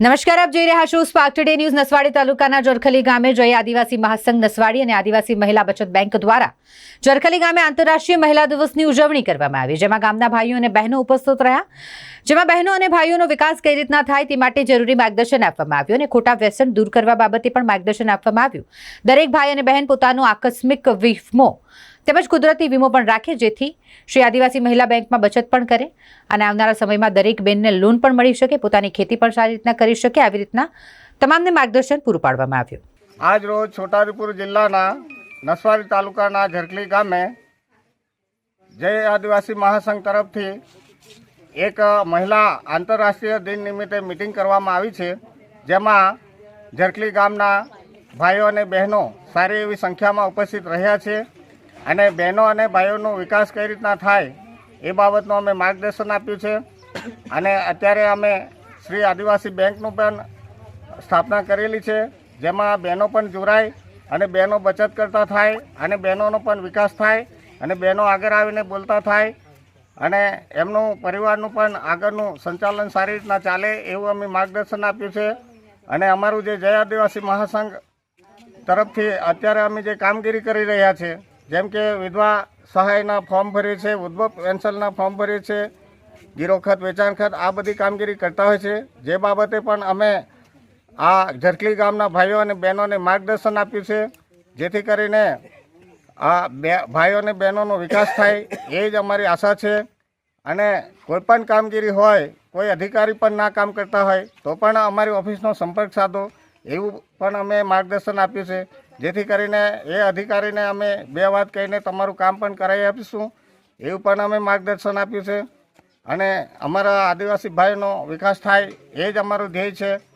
નમસ્કાર, આપ જોઈ રહ્યા છો સ્પાર્ક ટુડે ન્યૂઝ નસવાડી તાલુકાના જરખલી ગામે જય આદિવાસી મહાસંઘ નસવાડી અને આદિવાસી મહિલા બચત બેંક દ્વારા જરખલી ગામે આંતરરાષ્ટ્રીય મહિલા દિવસની ઉજવણી કરવામાં આવી, જેમાં ગામના ભાઈઓ અને બહેનો ઉપસ્થિત રહ્યા. જેમાં બહેનો અને ભાઈઓનો વિકાસ કઈ રીતના થાય તે માટે જરૂરી માર્ગદર્શન આપવામાં આવ્યું અને ખોટા વ્યસન દૂર કરવા બાબતે પણ માર્ગદર્શન આપવામાં આવ્યું. દરેક ભાઈ અને બહેન પોતાનો આકસ્મિક વીમો તેમજ કુદરતી વીમો પણ રાખે જેથી શ્રી આદિવાસી મહિલા બેંકમાં બચત પણ કરે અને આવનારા સમયમાં દરેક બેનને લોન પણ મળી શકે, પોતાની ખેતી પણ સારી રીતના કરી શકે, આવી રીતના તમામને માર્ગદર્શન પૂરું પાડવામાં આવ્યું. આજ રોજ છોટાઉદેપુર જિલ્લાના નસવાડી તાલુકાના ઝરખલી ગામે જય આદિવાસી મહાસંઘ તરફથી એક મહિલા આંતરરાષ્ટ્રીય દિન નિમિત્તે મિટિંગ કરવામાં આવી છે, જેમાં ઝરખલી ગામના ભાઈઓ અને બહેનો સારી એવી સંખ્યામાં ઉપસ્થિત રહ્યા છે. અને બહેનો અને ભાઈઓનો વિકાસ કઈ રીતના થાય એ બાબતનું અમે માર્ગદર્શન આપ્યું છે. અને અત્યારે અમે શ્રી આદિવાસી બેંકનું પણ સ્થાપના કરેલી છે, જેમાં બહેનો પણ જોડાય અને બહેનો બચત કરતા થાય અને બહેનોનો પણ વિકાસ થાય અને બહેનો આગળ આવીને બોલતા થાય અને એમનું પરિવારનું પણ આગળનું સંચાલન સારી રીતના ચાલે એવું અમે માર્ગદર્શન આપ્યું છે. અને અમારું જે જય આદિવાસી મહાસંઘ તરફથી અત્યારે અમે જે કામગીરી કરી રહ્યા છે જેમ કે વિધવા સહાયના ફોર્મ ભરીએ છે ઉદ્ભવ પેન્શનના ફોર્મ ભરે છે ગીરો ખત, વેચાણ ખત, આ બધી કામગીરી કરતા હોય છે. જે બાબતે પણ અમે આ ઝરખલી ગામના ભાઈઓ અને બહેનોને માર્ગદર્શન આપ્યું છે. જેથી કરીને આ બે ભાઈઓ અને બહેનોનો વિકાસ થાય, એ જ અમારી આશા છે. અને કોઈ પણ કામગીરી હોય, કોઈ અધિકારી પણ ના કામ કરતા હોય, તો પણ અમારી ઓફિસનો સંપર્ક સાધો. એવું પણ અમે માર્ગદર્શન આપ્યું છે. જેથી કરીને એ અધિકારીને અમે બે વાત કહીને તમારું કામ પણ કરાવી આપીશું. એવું પણ અમે માર્ગદર્શન આપ્યું છે. અને અમારા આદિવાસી ભાઈનો વિકાસ થાય એ જ અમારું ધ્યેય છે.